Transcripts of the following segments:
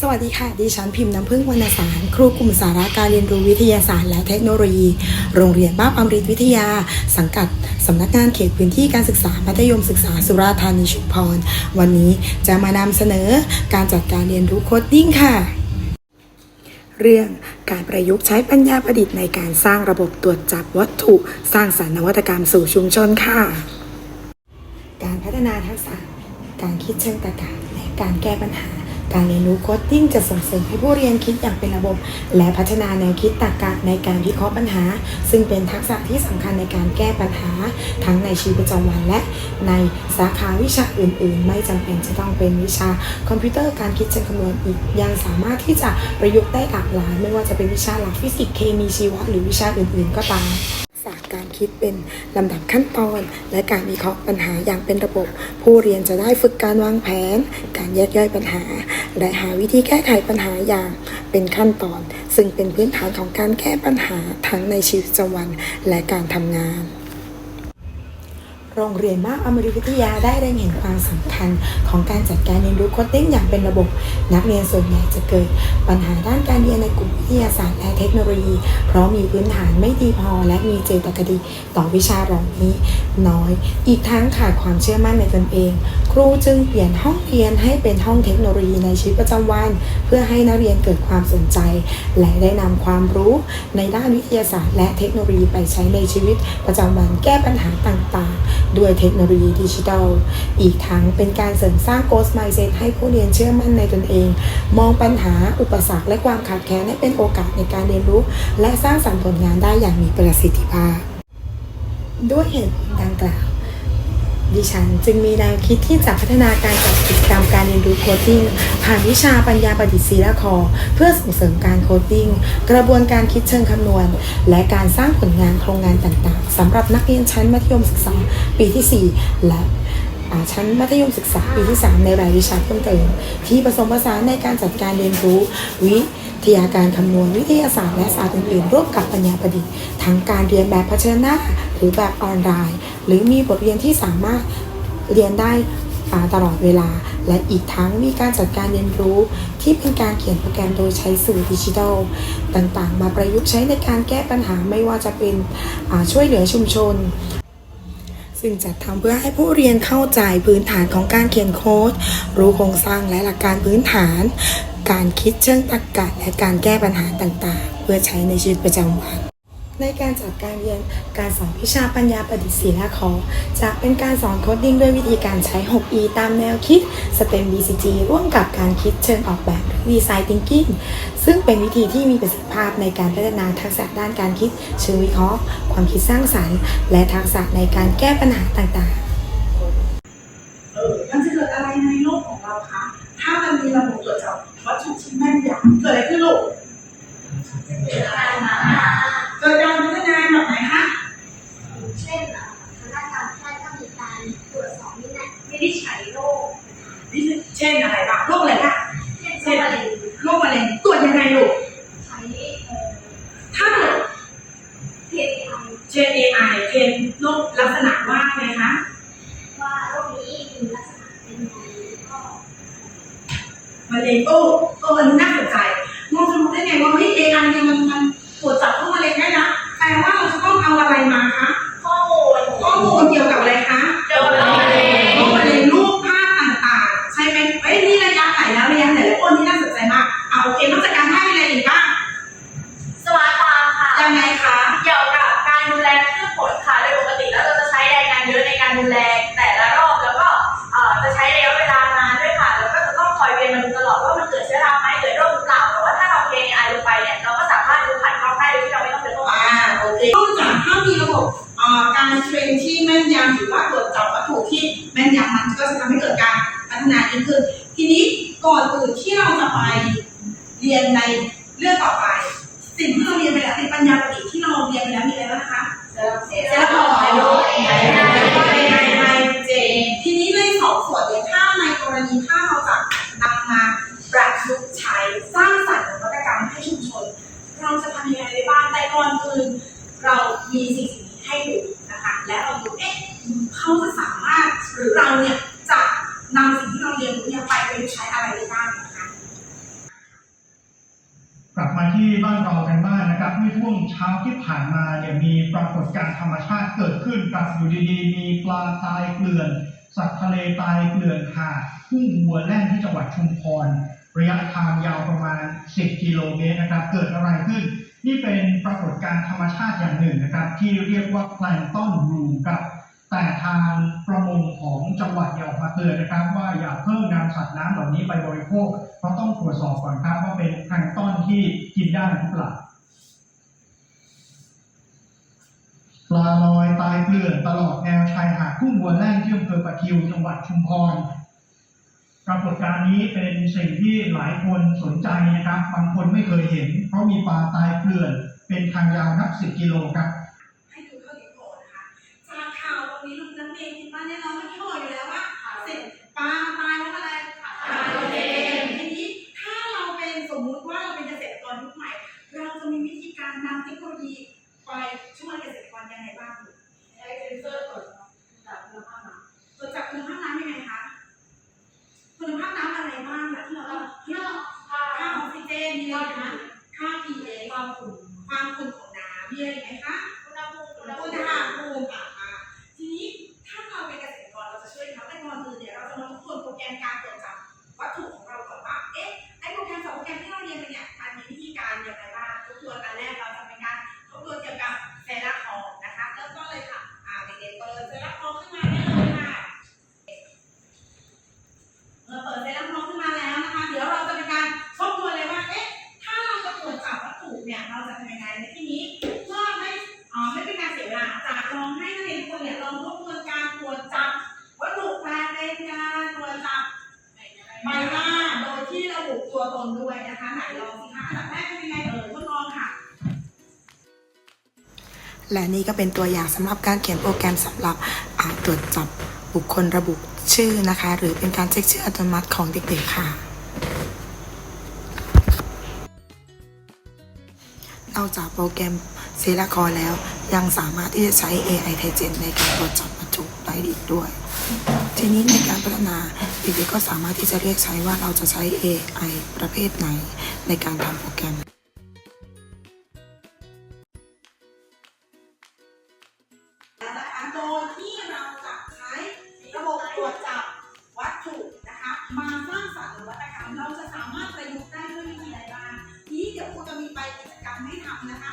สวัสดีค่ะ ดิฉันพิมพ์น้ำพึ่งวรรณสาร ครูกลุ่มสาระการเรียนรู้วิทยาศาสตร์และเทคโนโลยี โรงเรียนบ้านอมฤตวิทยา สังกัดสำนักงานเขตพื้นที่การศึกษามัธยมศึกษาสุราษฎร์ธานีชุมพร วันนี้จะมานำเสนอการจัดการเรียนรู้โคดดิ้งค่ะ เรื่องการประยุกต์ใช้ปัญญาประดิษฐ์ในการสร้างระบบตรวจจับวัตถุ สร้างสรรค์นวัตกรรมสู่ชุมชนค่ะ การพัฒนาทักษะ การคิดเชิงตรรกะและการแก้ปัญหา การเรียนรู้โคดดิ้งจะส่งเสริมให้ผู้เรียนคิดอย่างเป็นระบบ และพัฒนาแนวคิดตรรกะในการวิเคราะห์ปัญหา ซึ่งเป็นทักษะที่สำคัญในการแก้ปัญหา ทั้งในชีวิตประจำวันและในสาขาวิชาอื่น ๆ ไม่จำเป็นจะต้องเป็นวิชาคอมพิวเตอร์การคิดเชิงคำนวณอีก ยังสามารถที่จะประยุกต์ได้หลากหลาย ไม่ว่าจะเป็นวิชาหลักฟิสิกส์เคมีชีวะหรือวิชาอื่น ๆ ก็ตาม คิดเป็นลำดับขั้นตอน และการวิเคราะห์ปัญหาอย่างเป็นระบบ ผู้เรียนจะได้ฝึกการวางแผน การแยกย่อยปัญหา และหาวิธีแก้ไขปัญหาอย่างเป็นขั้นตอน ซึ่งเป็นพื้นฐานของการแก้ปัญหาทั้งในชีวิตประจำวันและการทำงาน โรงเรียนบ้านอมริวิทยาได้เล็งเห็นความสำคัญของการจัดการเรียนรู้โคดดิ้งอย่างเป็นระบบ นักเรียนส่วนใหญ่จะเกิด ปัญหาด้านการเรียนในกลุ่มวิทยาศาสตร์และเทคโนโลยี เพราะมีพื้นฐานไม่ดีพอและมีเจตคติต่อวิชาเหล่านี้ น้อย อีกทั้งขาดความเชื่อมั่นในตนเอง ครูจึงเปลี่ยนห้องเรียนให้เป็นห้องเทคโนโลยีในชีวิตประจำวัน เพื่อให้นักเรียนเกิดความสนใจ และได้นำความรู้ในด้านวิทยาศาสตร์ และเทคโนโลยีไปใช้ในชีวิตประจำวันแก้ปัญหาต่างๆด้วยเทคโนโลยีดิจิทัล อีกทั้งเป็นการเสริมสร้าง Ghost Mindset ให้ผู้เรียนเชื่อมั่นในตนเอง มองปัญหาอุปสรรคและความขาดแคลนให้เป็นโอกาสในการเรียนรู้ และสร้างสรรค์ผลงานได้อย่างมีประสิทธิภาพ ด้วยเหตุดังกล่าว ดิฉันจึงมีแนวคิดที่จะพัฒนาการจัดกิจกรรมการเรียนรู้โคดดิ้งผ่านวิชาปัญญาประดิษฐ์ศีลคอ เพื่อส่งเสริมการโคดดิ้งกระบวนการคิดเชิงคำนวณ และการสร้างผลงานโครงงานต่างๆสำหรับนักเรียนชั้นมัธยมศึกษาปีที่ 4 และ ชั้นมัธยมศึกษาปีที่ 3 ในรายวิชาเพิ่มเติม ที่ผสมผสานในการจัดการเรียนรู้ วิทยาการคำนวณวิทยาศาสตร์และศาสตร์อื่นๆร่วมกับปัญญาประดิษฐ์ทั้งการเรียนแบบเผชิญหน้าหรือแบบออนไลน์ หรือมีบทเรียนที่สามารถเรียนได้ตลอดเวลา และอีกทั้งมีการจัดการเรียนรู้ที่เป็นการเขียนโปรแกรมโดยใช้สื่อดิจิทัลต่างๆ มาประยุกต์ใช้ในการแก้ปัญหาไม่ว่าจะเป็นช่วยเหลือชุมชน ซึ่งจัดทำเพื่อให้ผู้เรียนเข้าใจพื้นฐานของการเขียนโค้ด รู้โครงสร้างและหลักการพื้นฐาน การคิดเชิงตรรกะและการแก้ปัญหาต่างๆ เพื่อใช้ในชีวิตประจำวัน ในการจัดการเรียนการสอนวิชาปัญญาประดิษฐ์ศิลปคอจะเป็นการสอนโคดดิ้งด้วยวิธีการใช้ 6E ตามแนวคิด STEM BCG ร่วมกับการคิดเชิงออกแบบหรือ Design Thinking ซึ่งเป็นวิธีที่มีประสิทธิภาพในการพัฒนาทักษะด้านการคิดเชิงวิเคราะห์ ความคิดสร้างสรรค์ และทักษะในการแก้ปัญหาต่างๆ ลูก ใช้เอ่อถ้าตรวจเทียนไอเช่น AI เช่นโรคลักษณะว่าไงคะ ว่าโรคนี้มีลักษณะเป็นยังไงแล้วก็ มะเร็งโอ้เอออันนี้น่า แม่นยำมันก็จะทำให้เกิดการพัฒนายิ่งขึ้น ทีนี้ก่อนอื่นที่เราจะไปเรียนในเรื่องต่อไป สิ่งที่เราเรียนไปแล้วในปัญญาประดิษฐ์ที่เราเรียนไปแล้วมีอะไรบ้างนะคะเซลล์พอร์ตแล้วก็ในในในเจทีนี้ในสองส่วนเนี่ยถ้าในกรณีถ้าเราจะนำมาประยุกต์ใช้สร้างสรรค์นวัตกรรมให้ชุมชน เราจะทำยังไงได้บ้างแต่ก่อนอื่นเรามีสิ่งสิ่งนี้ให้ดูนะคะ และเราดูเอ๊ะเขาจะ เนี่ยจะนำสิ่งที่เราเรียนรู้เนี่ยไปประใช้อะไรได้บ้างนะคะ กลับมาที่บ้านเรากันบ้างนะครับเมื่อช่วงเช้าที่ผ่านมาเนี่ยมีปรากฏการณ์ธรรมชาติเกิดขึ้นกับอยู่ดีๆ มีปลาตายเกลื่อน สัตว์ทะเลตายเกลื่อนหาดพุ่งวัวแล่นที่จังหวัดชุมพรระยะทางยาวประมาณ 10 กิโลเมตรนะครับ เกิดอะไรขึ้น นี่เป็นปรากฏการณ์ธรรมชาติอย่างหนึ่งนะครับ ที่เรียกว่าแพลงต้อนรูมครับ แต่ทาง มาเตือนนะครับ ว่าอย่าเพิ่งนำสัตว์น้ำเหล่านี้ไปบริโภค เพราะต้องตรวจสอบก่อนครับว่าเป็นแพลงต้นที่กินได้หรือเปล่าปลาลอยตายเกลื่อนตลอดแนวชายหาดทุ่งบัวแล่นที่อำเภอปะทิวจังหวัดชุมพรปรากฏการณ์นี้เป็นสิ่งที่หลายคนสนใจนะครับ บางคนไม่เคยเห็น เพราะมีปลาตายเกลื่อน เป็นทางยาวนับสิบกิโลครับ และนี่ก็เป็นตัวอย่างสำหรับการเขียนโปรแกรมสำหรับตรวจจับบุคคลระบุชื่อนะคะ หรือเป็นการเช็คชื่ออัตโนมัติของเด็กๆค่ะนอกจากโปรแกรมเซลคอแล้ว ยังสามารถที่จะใช้ AI ไทเจนในการตรวจจับวัตถุได้อีกด้วย ทีนี้ในการพัฒนาเด็กๆก็สามารถที่จะเรียกใช้ว่าเราจะใช้ AI ประเภทไหนในการทำโปรแกรม โดยที่เราจะใช้ระบบตรวจจับวัตถุนะคะ มาสร้างสรรค์นวัตกรรม เราจะสามารถประยุกต์ได้ด้วยวิธีใดบ้างทีนี้เดี๋ยวครูจะมีใบกิจกรรมให้ทำนะคะ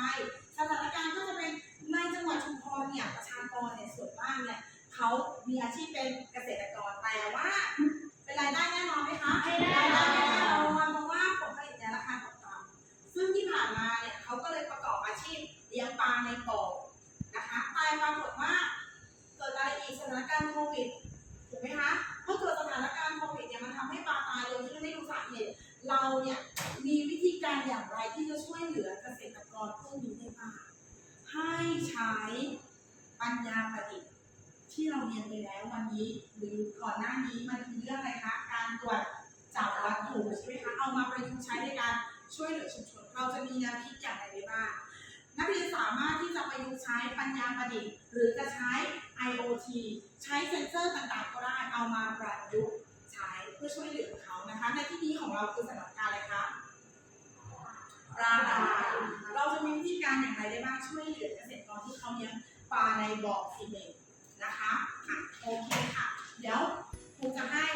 ารณ์คืออะไรสถานการณ์ก็จะเป็นในจังหวัดชุมพรเนี่ยประชากรเนี่ยส่วนมากเนี่ยเขามีอาชีพเป็นเกษตรกรแต่ว่า เป็นรายได้แน่นอนไหมคะไม่ได้แน่นอนเพราะว่าผลผลิตเนี่ยราคาตกต่ำซึ่งที่ผ่านมาเนี่ยเขาก็เลยประกอบอาชีพเลี้ยงปลาในบ่อนะคะแต่ปรากฏว่าเกิดอะไรอีกสถานการณ์โควิดถูกไหมคะเมื่อเกิดสถานการณ์โควิดเนี่ยมันทำให้ปลาตายโดยที่ไม่รู้สาเหตุเราเนี่ยมีวิธี การอย่างไรที่จะช่วยเหลือเกษตรกรพวกนี้ได้บ้างให้ใช้ปัญญาประดิษฐ์ที่เราเรียนไปแล้ววันนี้ หรือก่อนหน้านี้มันคือเรื่องอะไรคะการตรวจจับวัตถุใช่ไหมคะเอามาประยุกต์ใช้ในการช่วยเหลือชุมชนเราจะมีแนวคิดอย่างไรได้บ้างนักเรียนสามารถที่จะประยุกต์ใช้ปัญญาประดิษฐ์หรือจะใช้ IoT ใช้เซ็นเซอร์ต่างๆ ก็ได้เอามาประยุกต์ใช้เพื่อช่วยเหลือเขานะคะในที่นี้ของเราคือสถานการณ์อ ปลาตาเราจะมีวิธีการอย่างไรได้บ้างช่วยเหลือเกษตรกรที่เขาเลี้ยงปลาในบ่อซีเมนต์นะคะอะโอเคค่ะ เดี๋ยวครูจะให้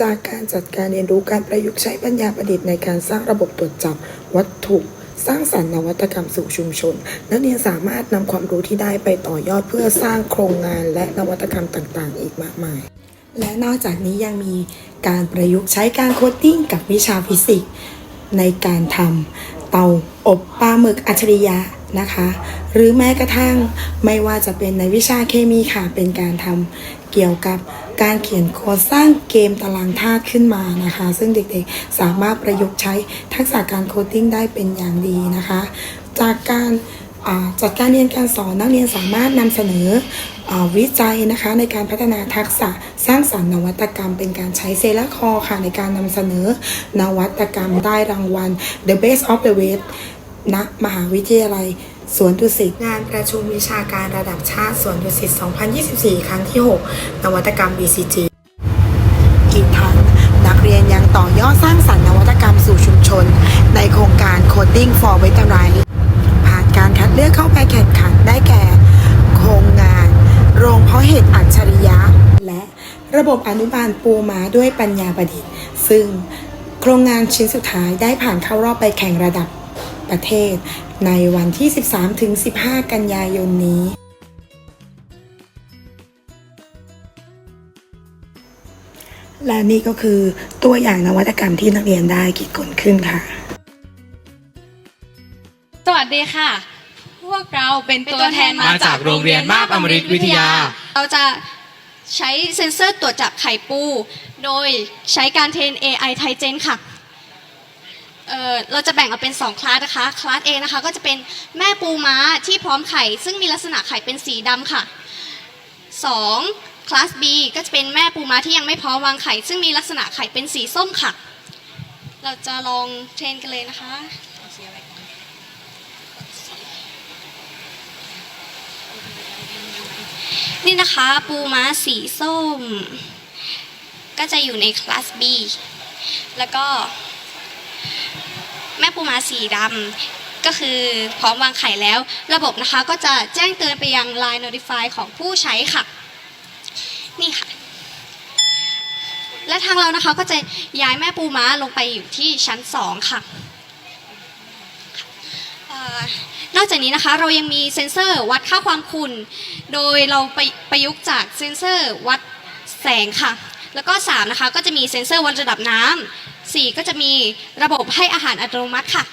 จากการจัดการเรียนรู้การประยุกต์ใช้ปัญญาประดิษฐ์ในการสร้างระบบตรวจจับวัตถุสร้างสรรค์นวัตกรรมสู่ชุมชน นักเรียนสามารถนำความรู้ที่ได้ไปต่อยอดเพื่อสร้างโครงงานและนวัตกรรมต่างๆ อีกมากมาย และนอกจากนี้ยังมีการประยุกต์ใช้การโคดดิ้งกับวิชาฟิสิกส์ในการทำเตาอบปลาหมึกอัจฉริยะ นะคะ หรือแม้กระทั่งไม่ว่าจะเป็นในวิชาเคมีค่ะ เป็นการทำเกี่ยวกับการเขียนโค้ดสร้างเกมตารางธาตุขึ้นมานะคะ ซึ่งเด็กๆสามารถประยุกต์ใช้ทักษะการโคดดิ้งได้เป็นอย่างดีนะคะ จากการจัดการเรียนการสอนนักเรียนสามารถนำเสนออวิจัยนะคะในการพัฒนาทักษะสร้างสรรค์นวัตกรรม เป็นการใช้เซลคอค่ะในการนำเสนอนวัตกรรมได้รางวัล The Best of the West ณมหาวิทยาลัยสวนดุสิตงานประชุมวิชาการระดับชาติสวนดุสิต 2024 ครั้งที่ 6 นวัตกรรม BCG อีกทั้งนักเรียนยังต่อยอดสร้างสรรค์นวัตกรรมสู่ชุมชน ในโครงการ Coding for Better Life ผ่านการคัดเลือกเข้าไปแข่งขันได้แก่ โครงงาน โรงเพาะเห็ดอัจฉริยะ และระบบอนุบาลปูม้าด้วยปัญญาประดิษฐ์ ซึ่งโครงงานชิ้นสุดท้ายได้ผ่านเข้ารอบไปแข่งระดับ ประเทศ ในวันที่ 13-15 กันยายนนี้ และนี่ก็คือตัวอย่างนวัตกรรมที่นักเรียนได้คิดค้นขึ้นค่ะ สวัสดีค่ะ พวกเราเป็นตัวแทนมาจากโรงเรียนมาบอมฤตวิทยา เราจะใช้เซ็นเซอร์ตรวจจับไข่ปู โดยใช้การเทรน AI ไทเจนค่ะ เอ่อเราจะแบ่งออกเป็น 2 คลาสนะคะ คลาส A นะคะก็จะเป็นแม่ปูม้าที่พร้อมไข่ ซึ่งมีลักษณะไข่เป็นสีดำค่ะ 2. คลาส B ก็จะเป็นแม่ปูม้าที่ยังไม่พร้อมวางไข่ ซึ่งมีลักษณะไข่เป็นสีส้มค่ะ เราจะลองเทรนกันเลยนะคะนี่นะคะปูม้าสีส้ม ก็จะอยู่ในคลาส B แล้วก็ แม่ปูม้าสีดำก็คือพร้อมวางไข่แล้ว ระบบนะคะก็จะแจ้งเตือนไปยัง Line Notify ของผู้ใช้ค่ะ นี่ค่ะ และทางเรานะคะก็จะย้ายแม่ปูม้าลงไปอยู่ที่ชั้น 2 ค่ะนอกจากนี้นะคะเรายังมีเซ็นเซอร์วัดค่าความขุ่น โดยเราไปประยุกต์จากเซ็นเซอร์วัดแสงค่ะ แล้วก็3นะคะก็จะมีเซ็นเซอร์วัดระดับน้ำ 4 ก็จะมีระบบให้อาหารอัตโนมัติค่ะ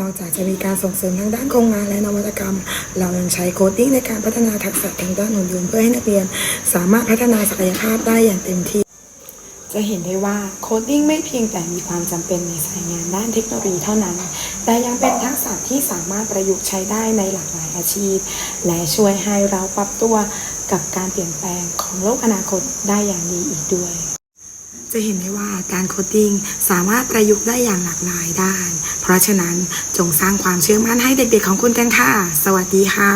นอกจากจะมีการส่งเสริมทางด้านโครงงานและนวัตกรรม เรายังใช้โคดดิ้งในการพัฒนาทักษะทางด้านหุ่นยนต์เพื่อให้นักเรียน สามารถพัฒนาศักยภาพได้อย่างเต็มที่ จะเห็นได้ว่าโคดดิ้งไม่เพียงแต่มีความจำเป็นในสายงานด้านเทคโนโลยีเท่านั้น แต่ยังเป็นทักษะที่สามารถประยุกต์ใช้ได้ในหลากหลายอาชีพ และช่วยให้เราปรับตัวกับการเปลี่ยนแปลงของโลกอนาคตได้อย่างดีอีกด้วย จะเห็นได้ว่าการโคดดิ้งสามารถประยุกต์ได้อย่างหลากหลายด้าน เพราะฉะนั้นจงสร้างความเชื่อมั่นให้เด็กๆของคุณกันค่ะ สวัสดีค่ะ